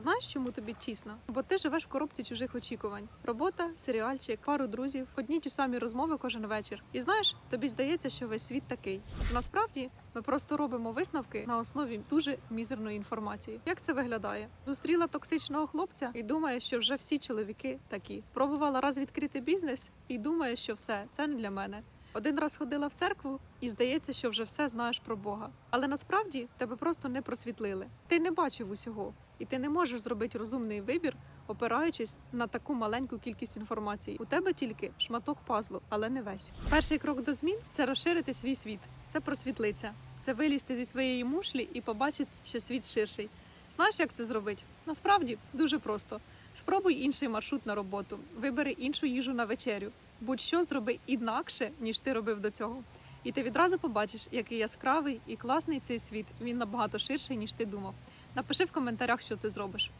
Знаєш, чому тобі тісно? Бо ти живеш в коробці чужих очікувань. Робота, серіальчик, пару друзів, одні ті самі розмови кожен вечір. І знаєш, тобі здається, що весь світ такий. Насправді ми просто робимо висновки на основі дуже мізерної інформації. Як це виглядає? Зустріла токсичного хлопця і думає, що вже всі чоловіки такі. Пробувала раз відкрити бізнес і думає, що все це не для мене. Один раз ходила в церкву і здається, що вже все знаєш про Бога. Але насправді тебе просто не просвітлили. Ти не бачив усього, і ти не можеш зробити розумний вибір, опираючись на таку маленьку кількість інформації. У тебе тільки шматок пазлу, але не весь. Перший крок до змін це розширити свій світ, це просвітлиться, це вилізти зі своєї мушлі і побачити, що світ ширший. Знаєш, як це зробити? Насправді дуже просто. Спробуй інший маршрут на роботу, вибери іншу їжу на вечерю. Будь-що зроби інакше, ніж ти робив до цього. І ти відразу побачиш, який яскравий і класний цей світ. Він набагато ширший, ніж ти думав. Напиши в коментарях, що ти зробиш.